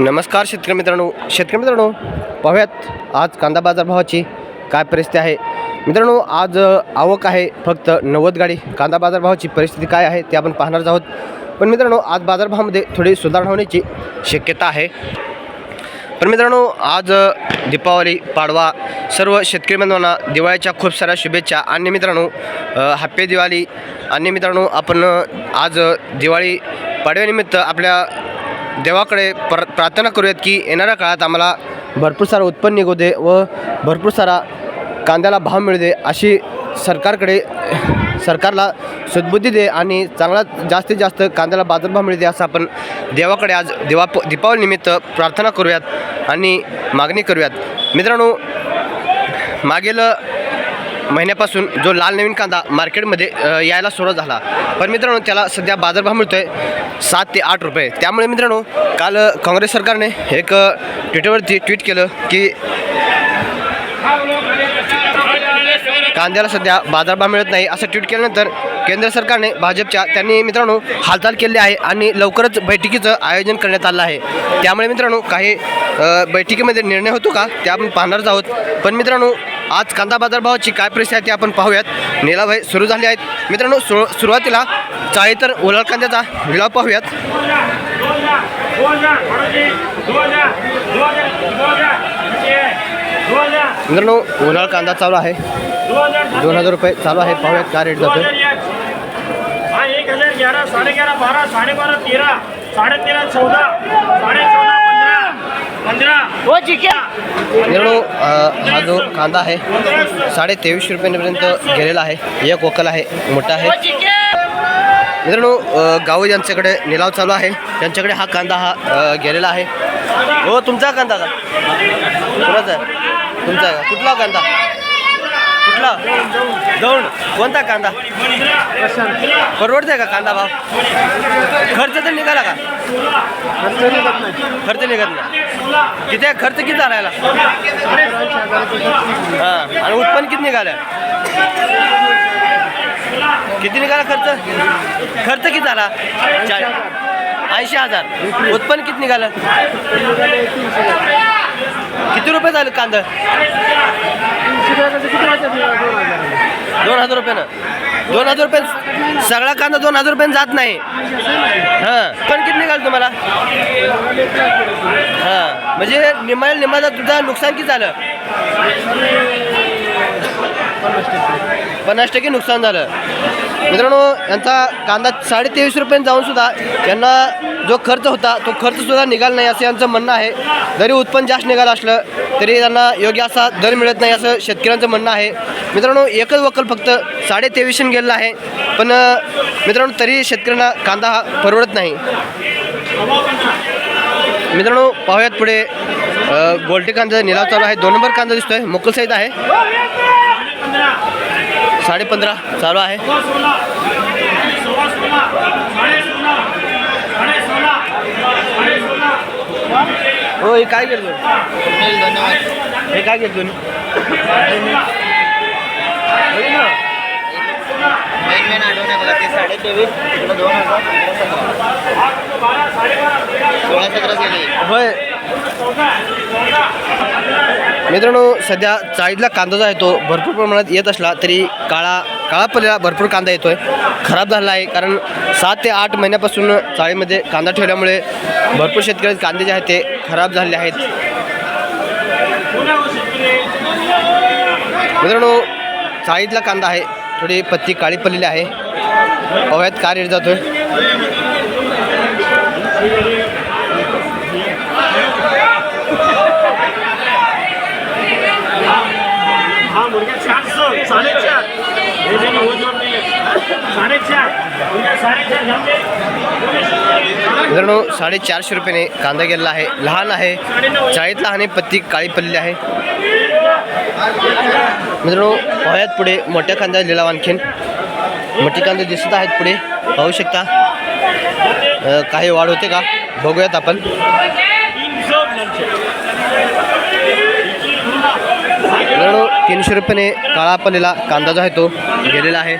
नमस्कार शेतकरी मित्रांनो शेतकरी मित्रांनो पाहूयात आज कांदा बाजार भावाची काय परिस्थिती आहे. मित्रांनो आज आवक आहे फक्त नव्वद गाडी. कांदा बाजार भावाची परिस्थिती काय आहे ते आपण पाहणार आहोत. पण मित्रांनो आज बाजारभावामध्ये थोडी सुधारणा होण्याची शक्यता आहे. पण मित्रांनो आज दीपावली पाडवा सर्व शेतकरी बांधवांना दिवाळीच्या खूप साऱ्या शुभेच्छा. आणि मित्रांनो हॅप्पी दिवाळी. आणि मित्रांनो आपण आज दिवाळी पाडव्यानिमित्त आपल्या देवाकडे प्र प्रार्थना करूयात की येणाऱ्या काळात आम्हाला भरपूर सारं उत्पन्न निघू दे व भरपूर सारा कांद्याला भाव मिळू दे अशी सरकारकडे सरकारला सद्बुद्धी दे आणि चांगला जास्तीत जास्त कांद्याला बाजारभाव मिळू दे असं आपण देवाकडे आज दिवा दीपावलीनिमित्त प्रार्थना करूयात आणि मागणी करूयात. मित्रांनो मागील महिन्यापासून जो लाल नवीन कांदा मार्केटमध्ये यायला सुरुवात झाला. पण मित्रांनो त्याला सध्या बाजारभाव मिळतो आहे सात ते आठ रुपये. त्यामुळे मित्रांनो काल काँग्रेस सरकारने एक ट्विटरवरती ट्विट केलं की कांद्याला सध्या बाजारभाव मिळत नाही असं ट्विट केल्यानंतर केंद्र सरकारने भाजपच्या त्यांनी मित्रांनो हालचाल केली आहे आणि लवकरच बैठकीचं आयोजन करण्यात आलं आहे. त्यामुळे मित्रांनो काही बैठकीमध्ये निर्णय होतो का? ते आपण पाहणारच आहोत. पण मित्रांनो आज कांदा बाजारभावाची काय परिस्थिती आहे ती आपण पाहूयात. निलाव सुरू झाले आहेत. मित्रांनो सु सुरुवातीला चाळी तर उलाळ कांद्याचा विलाव पाहूयात. मित्रांनो ओलाळ कांदा चालू आहे. दोन हजार रुपये चालू आहे. पाहूयात काय रेट जातो ग्यारह साडे ग्यारह बारह साडे बारह तेरह साडे तेरह चौदा साडे चौदा पंधरा पंधरा हो ठीक मित्रांनो हा जो कांदा आहे साडे तेवीसशे रुपयांपर्यंत गेलेला आहे. एक वकल आहे मोठा आहे. मित्रांनो गाव यांच्याकडे निलाव चालू आहे त्यांच्याकडे हा कांदा हा गेलेला आहे. हो तुमचा कांदा का? तुमचा का? कुठला कांदा? कुठला? दौंड. कोणता कांदा? परवडते का कांदा भाव? खर्च तर निघाला का? खर्च निघत नाही. किती आहे? खर्च किती झाला याला हां. आणि उत्पन्न किती निघालं किती निघाला खर्च? खर्च किती झाला? ऐंशी हजार. उत्पन्न किती निघालं? किती रुपये झाले कांदा? दोन हजार रुपयानं दोन हजार रुपये सगळा कांदा दोन हजार रुपयानं जात नाही. हां पण किती निघाल तुम्हाला? हां म्हणजे निम्मा निम्माला तुझं नुकसान किती झालं? पन्नास टक्के नुकसान झालं. मित्रांनो यांचा कांदा साडेतेवीस तेवीस जाऊन सुद्धा यांना जो खर्च होता तो खर्च सुद्धा निघाला नाही असं यांचं म्हणणं आहे. जरी उत्पन्न जास्त निघालं असलं तरी त्यांना योग्य असा दर मिळत नाही असं शेतकऱ्यांचं म्हणणं आहे. मित्रांनो एकच वकल फक्त साडे तेवीसशे गेलेला आहे. पण मित्रांनो तरी शेतकऱ्यांना कांदा हा परवडत नाही. मित्रांनो पाहूयात पुढे गोलटी गोल्टी कांदा निलाव चालू आहे. दोन नंबर कांदा दिसतोय. मुकुल सहित आहे. साडे पंधरा चालू आहे. साडे साडे साडे हो हे काय केलं हे काय केलं साडेबारा तेरा होय. मित्रांनो सध्या चाळीतला कांदा जो आहे तो भरपूर प्रमाणात येत असला तरी काळा काळा पडलेला भरपूर कांदा येतोय. खराब झाला आहे कारण सात ते आठ महिन्यापासून चाळीमध्ये कांदा ठेवल्यामुळे भरपूर शेतकरी कांदे जे आहेत ते खराब झालेले आहेत. मित्रांनो चाळीतला कांदा आहे थोडी पत्ती काळी पडलेली आहे. पाहूयात काय रेट जातोय. आहे मुलगा चारशे साडेचार. हे जोड दिले. मित्रांनो साडेचारशे रुपयाने कांदा गेलेला आहे. लहान आहे. चाळीत लहान आहे पत्ती काळी पडलेली आहे. मित्रांनो पाहूयात पुढे मोठ्या कांदा लिलाव आणखीन. मोठी कांदे दिसत आहेत पुढे. पाहू शकता. काही वाढ होते का? बघूयात आपण तीनशे मित्रांनो तीनशे रुपयाने काळा पडलेला कांदा जो आहे तो गेलेला आहे.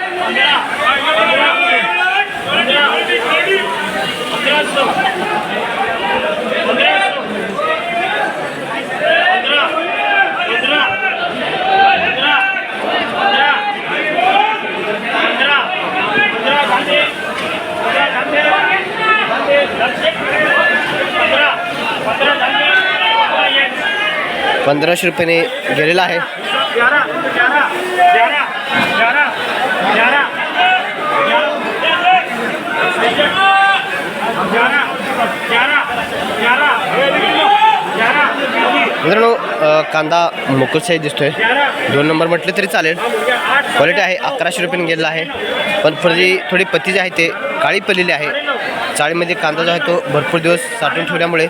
पंधराशे रुपयाने गेलेला आहे. मित्रांनो कांदा मोकळशाही दिसतोय. दोन नंबर म्हटले तरी चालेल. क्वालिटी आहे अकराशे रुपयाने गेलेला आहे. पण थोडी थोडी पती जी आहे ते काळी पडलेली आहे. चाळीमध्ये कांदा जो आहे तो भरपूर दिवस साठवून ठेवल्यामुळे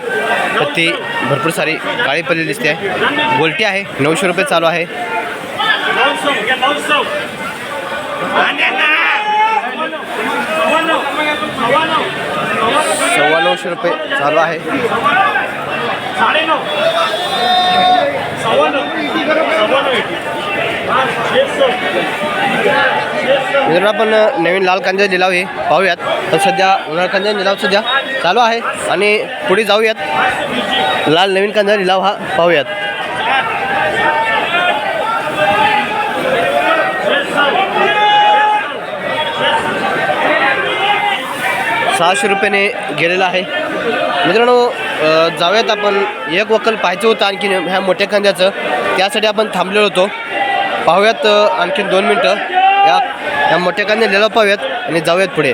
पत्ती भरपूर सारी काळी पडलेली दिसते. आहे गोलटी आहे. नऊशे रुपये चालू सौ सव्वा नऊशे रुपये चालू सव्वा मित्रांनो आपण नवीन लाल कांदा लिलाव हे पाहूयात. तर सध्या उन्हाळ कांदा लिलाव सध्या चालू आहे आणि पुढे जाऊयात. लाल नवीन कांदा लिलाव हा पाहूयात. सहाशे रुपयाने गेलेला आहे. मित्रांनो जाऊयात आपण. एक वकल पाहायचं होतं आणखीन ह्या मोठ्या कांद्याचं. त्यासाठी आपण थांबलेलो होतो. पाहूयात आणखीन दोन मिनटं. या या मोठ्या कांदे लिलाव पाहूयात आणि जाऊयात पुढे.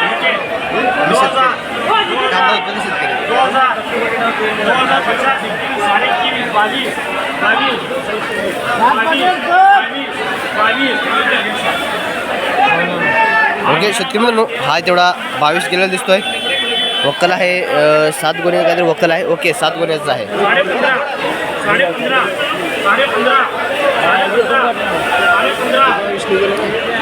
ओके शेतकरी म्हणून हा तेवढा बावीस गेलेला दिसतोय. वक्कल आहे सात गुन्हे काहीतरी वक्कल आहे. ओके सात गुन्ह्याचा आहे. साडे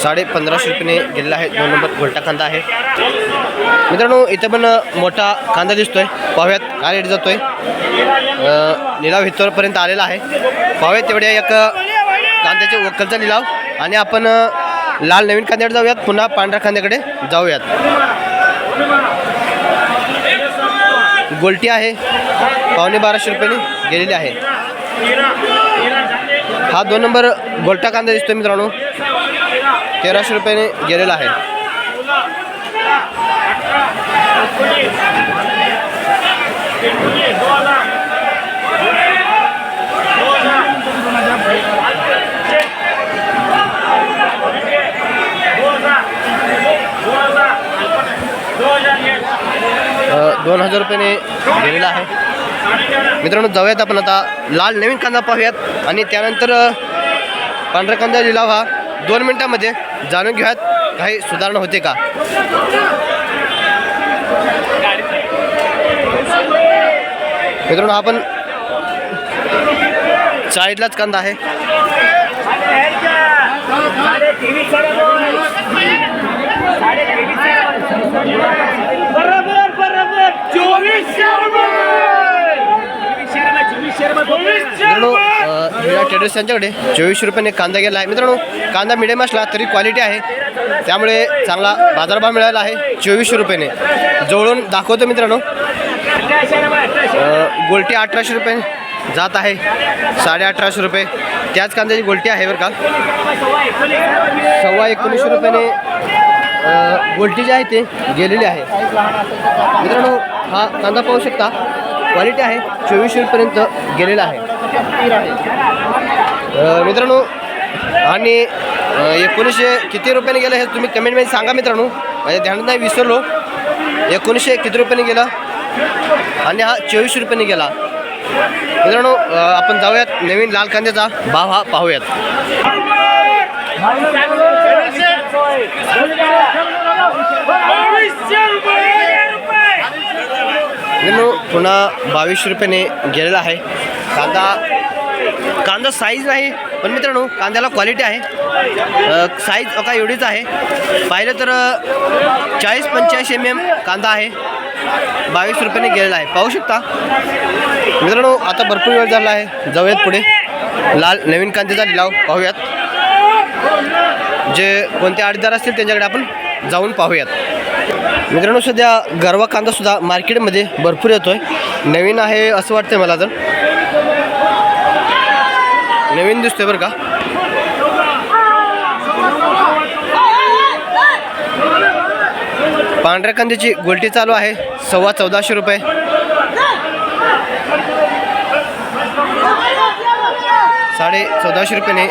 साडे पंधराशे रुपयाने गेलेला आहे दोन नंबर गोलटा कांदा आहे. मित्रांनो इथं पण मोठा कांदा दिसतोय. पाहूयात काय रेट जातोय. लिलाव हितोरपर्यंत आलेला आहे. पाहूयात तेवढ्या एक कांद्याचे वक्कलचा लिलाव. आणि आपण लाल नवीन कांद्याकडे जाऊयात. पुन्हा पांढऱ्या कांद्याकडे जाऊयात. गोलटी आहे. पावणे बाराशे रुपयाने गेलेली आहे. हा दोन नंबर गोलटा कांदा दिसतोय मित्रांनो. तेराशे रुपयाने गेलेला आहे. दोन हजार रुपयाने गेलेला आहे. मित्रांनो जाऊयात आपण आता. लाल नवीन कांदा पाहूयात. आणि त्यानंतर पांढरा कांदा लिलाव हा दोन मिनटामध्ये जाणून घेऊयात काही सुधारणा होते का? मित्रांनो हा पण चाळीतलाच कांदा आहे. बरोबर बरोबर ट्रेडर्स यांच्याकडे चोवीसशे रुपयाने कांदा गेला आहे. मित्रांनो कांदा मिडियम असला तरी क्वालिटी आहे. त्यामुळे चांगला बाजारभाव मिळाला आहे चोवीसशे रुपयाने. जवळून दाखवतो मित्रांनो. गोलटी अठराशे रुपये जात आहे. साडे अठराशे रुपये. त्याच कांद्याची गोलटी आहे बरं का. सव्वा एकोणीसशे रुपयाने गोलटी जी आहे ते गेलेली आहे. मित्रांनो हा कांदा पाहू शकता. क्वालिटी आहे. चोवीसशे रुपयेपर्यंत गेलेला आहे. मित्रांनो आणि एकोणीसशे किती रुपयाने गेलं हे तुम्ही कमेंटमध्ये सांगा मित्रांनो. म्हणजे ध्यानात नाही विसरलो. एकोणीसशे किती रुपयाने गेला? आणि हा चोवीस रुपयाने गेला. मित्रांनो आपण जाऊयात नवीन लाल कांद्याचा भाव हा पाहूयात. मित्रांनो पुन्हा बावीसशे रुपयाने गेलेला आहे. कांदा कांदा साईज नाही पण मित्रांनो कांद्याला क्वालिटी आहे. साईज का एवढीच आहे. पाहिलं तर चाळीस पंच्याऐंशी एम एम कांदा आहे. बावीस रुपयाने गेलेला आहे. पाहू शकता. मित्रांनो आता भरपूर वेळ झाला आहे. जाऊयात पुढे. लाल नवीन कांद्याचा लिलाव पाहूयात. जे कोणते आडदार असतील त्यांच्याकडे आपण जाऊन पाहूयात. मित्रांनो सध्या गरवा कांदासुद्धा मार्केटमध्ये भरपूर येतो आहे नवीन आहे असं वाटतं मला तर. नवीन दिसतोय बरं का? पांढऱ्या कांद्याची गोलटी चालू आहे. सव्वा चौदाशे रुपये. साडे चौदाशे रुपयाने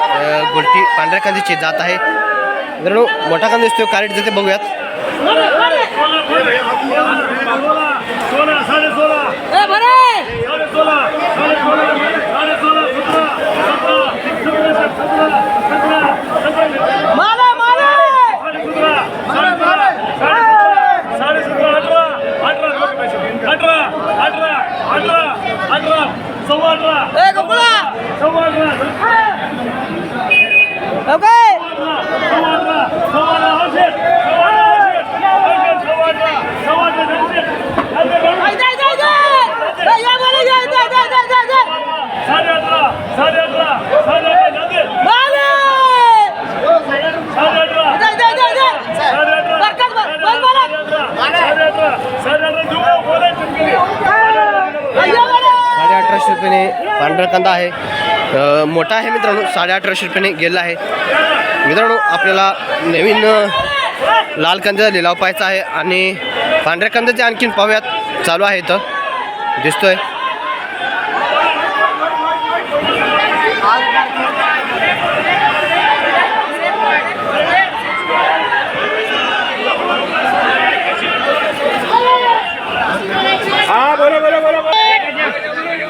गोलटी पांढऱ्या कांद्याची जात आहे. मित्रांनो मोठा कांदा दिसतोय. कॅरेट तिथे बघूयात. सोळा. Okay. कांदा आहे. मोठा आहे मित्रांनो साडे अठराशे रुपयाने गेला आहे. मित्रांनो आपल्याला नवीन लाल कांद्याचा लिलाव पाहायचा आहे आणि पांढऱ्या कांद्याचे आणखीन पाहूयात. चालू आहे इथं. दिसतोय हा बोला बोला बोला बोला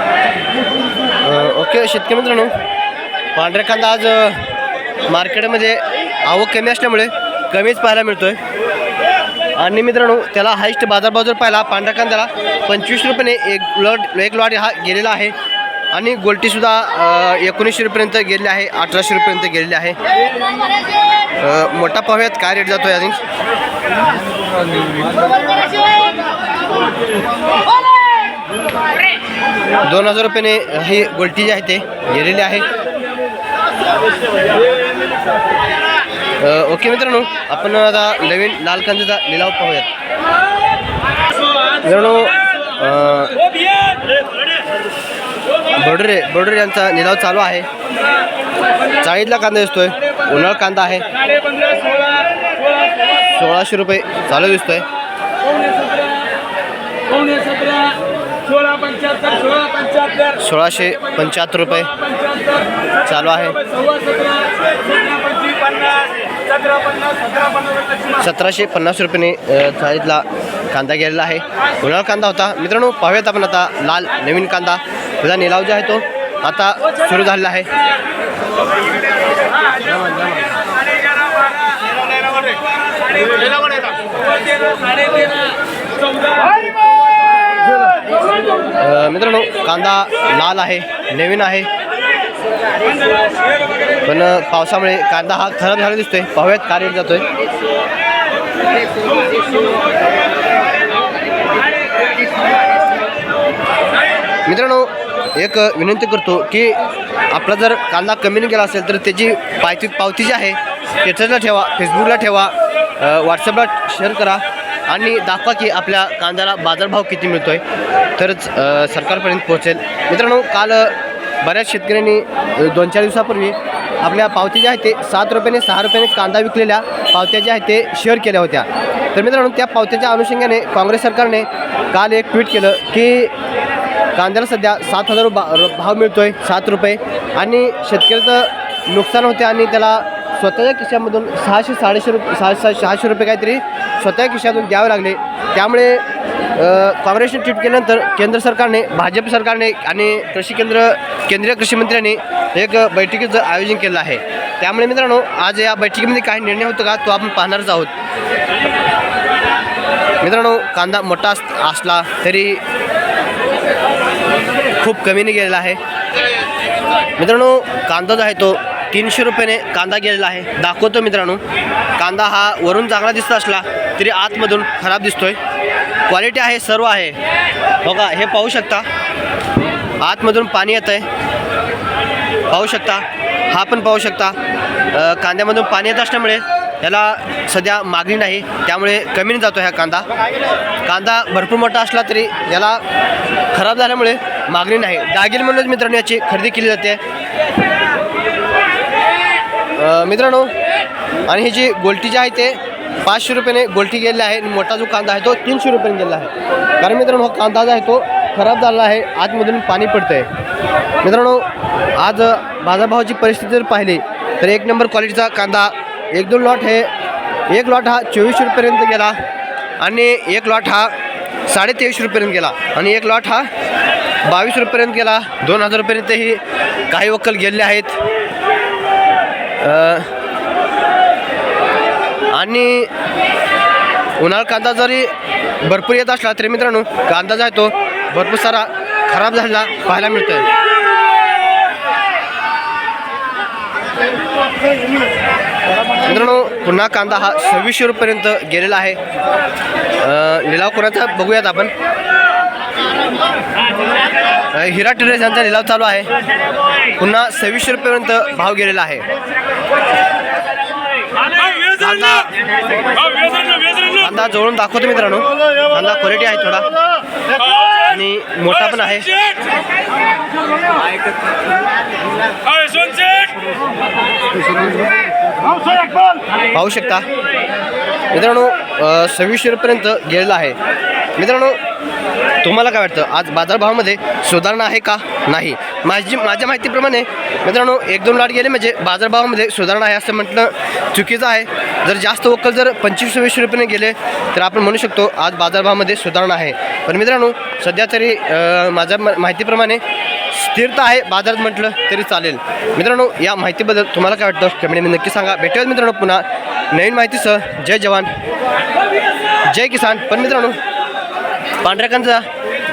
अ, ओके शेतकरी मित्रांनो पांढऱ्या कांदा आज मार्केटमध्ये आवक कमी असल्यामुळे कमीच पाहायला मिळतोय. आणि मित्रांनो त्याला हायस्ट बाजारभाव जर पाहिला पांढऱ्या कांद्याला पंचवीस रुपयाने एक लॉट एक लॉट हा गेलेला आहे. आणि गोल्टीसुद्धा एकोणीसशे रुपयेपर्यंत गेलेली आहे अठराशे रुपयेपर्यंत गेलेली आहे. मोठा पाहूयात काय रेट जातोय अजून. दोन हजार रुपयाने ही गोल्टी जी आहे ते गेलेली आहे. ओके मित्रांनो आपण आता नवीन लाल कांद्याचा लिलाव पाहूयात. मित्रांनो अ, बर्डरे यांचा लिलाव चालू आहे. चाळीसला कांदा दिसतोय उन्हाळ कांदा आहे. सोळाशे रुपये चालू दिसतोय. सोळाशे पंच्याहत्तर रुपये चालू आहे. सतराशे पन्नास रुपयाने अ, चाळीसला कांदा गेलेला आहे. उन्हाळा कांदा होता. मित्रांनो पाहूयात आपण आता लाल नवीन कांदा. त्याचा निलाव जो आहे तो आता सुरू झालेला आहे. अ, मित्रांनो कांदा लाल आहे नवीन आहे. पण पावसामुळे कांदा हा खराब झाला दिसतोय. पाहूयात का रेट जातोय. मित्रांनो एक विनंती करतो की आपला जर कांदा कमी गेला असेल तर त्याची पायती पावती जी आहे स्टेटसला ठेवा फेसबुकला ठेवा व्हॉट्सअपला शेअर करा. आणि दाखवा की आपल्या कांद्याला बाजारभाव किती मिळतो आहे तरच सरकारपर्यंत पोहोचेल. मित्रांनो काल बऱ्याच शेतकऱ्यांनी दोन चार दिवसापूर्वी आपल्या पावती ज्या आहेत ते सात रुपयाने सहा रुपयाने कांदा विकलेल्या पावत्या ज्या आहेत ते शेअर केल्या होत्या. तर मित्रांनो त्या पावत्याच्या अनुषंगाने काँग्रेस सरकारने काल एक ट्विट केलं की कांद्याला सध्या सात हजार भाव मिळतो आहे सात रुपये. आणि शेतकऱ्याचं नुकसान होते आणि त्याला स्वतःच्या खिशामधून सहाशे साडेशे रुपये सहा सहाशे रुपये काहीतरी स्वतःच्या खिशातून द्यावे लागले. त्यामुळे काँग्रेसने ट्विट केल्यानंतर केंद्र सरकारने भाजप सरकारने आणि कृषी केंद्र केंद्रीय कृषी मंत्र्यांनी एक बैठकीचं आयोजन केलं आहे. त्यामुळे मित्रांनो आज या बैठकीमध्ये काही निर्णय होतो का? तो आपण पाहणारच आहोत. मित्रांनो कांदा मोठा अस असला तरी खूप कमीने गेलेला आहे. मित्रांनो कांदा जो आहे तो तीनशे रुपयाने कांदा गेलेला आहे. दाखवतो मित्रांनो. कांदा हा वरून चांगला दिसत असला तरी आतमधून खराब दिसतोय. क्वालिटी आहे सर्व आहे. हो बघा हे पाहू शकता. आतमधून पाणी येतं आहे पाहू शकता. हा पण पाहू शकता. कांद्यामधून पाणी येत असल्यामुळे याला सध्या मागणी नाही. त्यामुळे कमीने जातो ह्या कांदा. कांदा भरपूर मोठा असला तरी याला खराब झाल्यामुळे मागणी नाही. दागिल म्हणूनच मित्रांनो याची खरेदी केली जाते. मित्रांनो आणि ही जी गोलटी जी आहे ते पाचशे रुपयाने गोलटी गेलेली आहे. आणि मोठा जो कांदा आहे तो तीनशे रुपयाने गेलेला आहे. कारण मित्रांनो हा कांदा जो आहे तो खराब झालेला आहे. आतमधून पाणी पडतं आहे मित्रांनो आज बाजारभावाची परिस्थिती जर पाहिली तर एक नंबर क्वालिटीचा कांदा एक दोन लॉट हे एक लॉट हा चोवीसशे रुपयापर्यंत गेला. आणि एक लॉट हा साडे तेवीसशे रुपयापर्यंत गेला. आणि एक लॉट हा बावीस रुपयापर्यंत गेला. दोन हजार रुपयापर्यंतही काही वक्कल गेलेले आहेत. आणि उन्हाळा कांदा जरी भरपूर येत असला तरी मित्रांनो कांदा जो आहे तो भरपूर सारा खराब झालेला पाहायला मिळतोय. मित्रांनो पुन्हा कांदा हा सव्वीसशे रुपयापर्यंत गेलेला आहे. लिलाव कोणाचा बघूयात आपण. हिरा टेरेस यांचा लिलाव चालू आहे. पुन्हा सव्वीसशे रुपयापर्यंत भाव गेलेला आहे. कांदा जवळून दाखवतो मित्रांनो. कांदा क्वालिटी आहे थोडा. आणि मोठा पण आहे. पाहू शकता. मित्रांनो सव्वीसशे रुपयापर्यंत गेलेला आहे. मित्रांनो तुम्हाला काय वाटतं? आज बाजारभावामध्ये सुधारणा आहे का? नाही. माझी माझ्या माहितीप्रमाणे मित्रांनो एक दोन लाट गेले म्हणजे बाजारभावामध्ये सुधारणा आहे असं म्हटलं चुकीचं आहे. जर जास्त वक्कल जर पंचवीस सव्वीसशे रुपयाने गेले तर आपण म्हणू शकतो आज बाजारभावामध्ये सुधारणा आहे. पण मित्रांनो सध्या तरी माझ्या म- माहितीप्रमाणे स्थिरता आहे बाजारात म्हटलं तरी चालेल. मित्रांनो या माहितीबद्दल तुम्हाला काय वाटतं? कमेंटमध्ये नक्की सांगा. भेटूयात मित्रांनो पुन्हा नवीन माहितीसह. जय जवान. जय किसान. पण मित्रांनो पांढऱ्या कांदा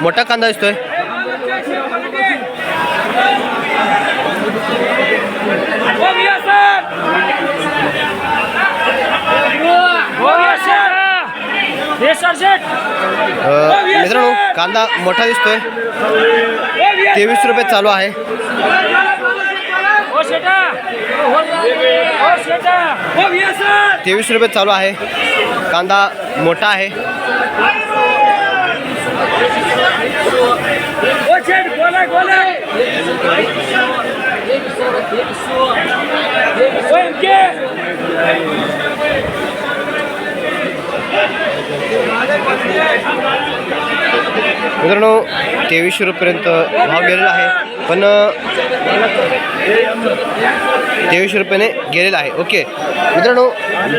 मोठा कांदा दिसतोय. मित्रांनो कांदा मोठा दिसतोय. तेवीस रुपये चालू आहे. तेवीस रुपये चालू आहे. कांदा मोठा आहे. मित्रांनो तेवीसशे रुपयेपर्यंत भाव गेलेला आहे. पण तेवीसशे रुपयाने गेलेला आहे. ओके. मित्रांनो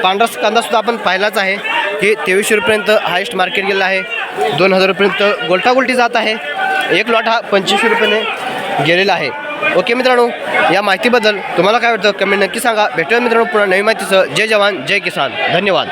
पांढरा कांदासुद्धा आपण पाहिलाच आहे. की तेवीसशे रुपयेपर्यंत हायेस्ट मार्केट गेलेलं आहे. दोन हजार रुपयेपर्यंत गोलटागोलटी जात आहे. एक लॉट हा पंचवीसशे रुपयाने गेलेला आहे. ओके मित्रांनो या माहितीबद्दल तुम्हाला काय वाटतं? कमेंट नक्की सांगा. भेटूया मित्रांनो पुन्हा नवी माहितीसह. जय जवान जय किसान. धन्यवाद.